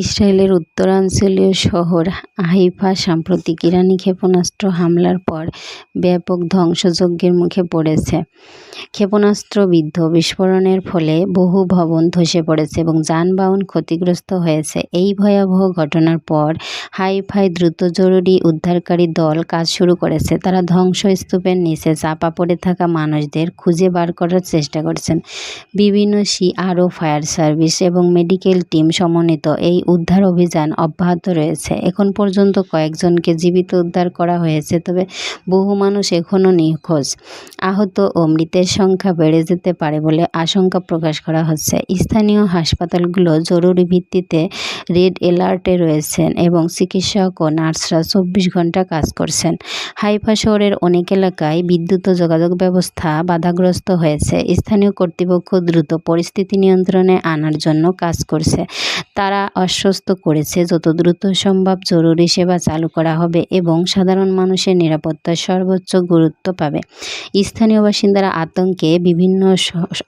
ইসরায়েলের উত্তরাঞ্চলীয় শহর হাইফা সাম্প্রতিক ইরানি ক্ষেপণাস্ত্র হামলার পর ব্যাপক ধ্বংসযজ্ঞের মুখে পড়েছে। ক্ষেপণাস্ত্রবিদ্ধ বিস্ফোরণের ফলে বহু ভবন ধসে পড়েছে এবং যানবাহন ক্ষতিগ্রস্ত হয়েছে। এই ভয়াবহ ঘটনার পর হাইফায় দ্রুত জরুরি উদ্ধারকারী দল কাজ শুরু করেছে। তারা ধ্বংসস্তূপের নিচে চাপা পড়ে থাকা মানুষদের খুঁজে বার করার চেষ্টা করছেন। বিভিন্ন সি আরও ফায়ার সার্ভিস এবং মেডিকেল টিম সমন্বিত এই উদ্ধার অভিযান অব্যাহত রয়েছে। এখন পর্যন্ত কয়েকজনকে জীবিত উদ্ধার করা হয়েছে, তবে বহু মানুষ এখনও নিখোঁজ। আহত ও মৃতের সংখ্যা বেড়ে যেতে পারে বলে আশঙ্কা প্রকাশ করা হচ্ছে। স্থানীয় হাসপাতালগুলো জরুরি ভিত্তিতে রেড অ্যালার্টে রয়েছেন এবং চিকিৎসক ও নার্সরা চব্বিশ ঘণ্টা কাজ করছেন। হাইফা শহরের অনেক এলাকায় বিদ্যুৎ ও যোগাযোগ ব্যবস্থা বাধাগ্রস্ত হয়েছে। স্থানীয় কর্তৃপক্ষ দ্রুত পরিস্থিতি নিয়ন্ত্রণে আনার জন্য কাজ করছে। তারা আশ্বস্ত করেছে, যত দ্রুত সম্ভব জরুরি সেবা চালু করা হবে এবং সাধারণ মানুষের নিরাপত্তা সর্বোচ্চ গুরুত্ব পাবে। স্থানীয় বাসিন্দারা আতঙ্কে বিভিন্ন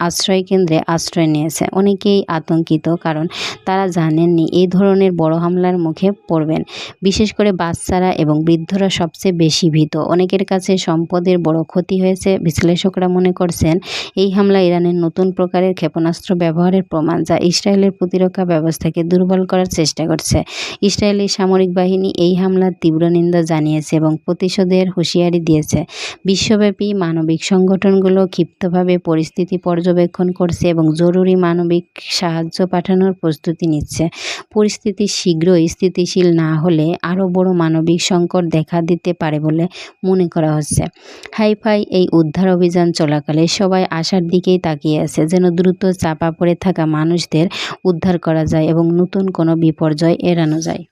আশ্রয়কেন্দ্রে আশ্রয় নিয়েছে। অনেকেই আতঙ্কিত কারণ তারা জানেননি এই ধরনের বড় হামলার মুখে পড়বেন। বিশেষ করে বাচ্চারা এবং বৃদ্ধরা সবচেয়ে বেশি ভীত। অনেকের কাছে সম্পদের বড় ক্ষতি হয়েছে। বিশ্লেষকরা মনে করছেন, এই হামলা ইরানের নতুন প্রকারের ক্ষেপণাস্ত্র ব্যবহারের প্রমাণ যা ইসরায়েলের প্রতিরক্ষা ব্যবস্থাকে দুর্বল করার চেষ্টা করছে। ইসরায়েলি সামরিক বাহিনী এই হামলার তীব্র নিন্দা জানিয়েছে এবং প্রতিশোধের হুঁশিয়ারি দিয়েছে। বিশ্বব্যাপী মানবিক সংগঠনগুলো ক্ষিপ্তভাবে পরিস্থিতি পর্যবেক্ষণ করছে এবং জরুরি মানবিক সাহায্য পাঠানোর প্রস্তুতি নিচ্ছে। পরিস্থিতি শীঘ্রই স্থিতিশীল না হলে আরও বড় মানবিক সংকট দেখা দিতে পারে বলে মনে করা হচ্ছে। হাইফাই এই উদ্ধার অভিযান চলাকালে সবাই আশার দিকেই তাকিয়ে আছে যেন দ্রুত চাপা পড়ে থাকা মানুষদের উদ্ধার করা যায় এবং নতুন কোনো বিপর্যয় এড়ানো যায়।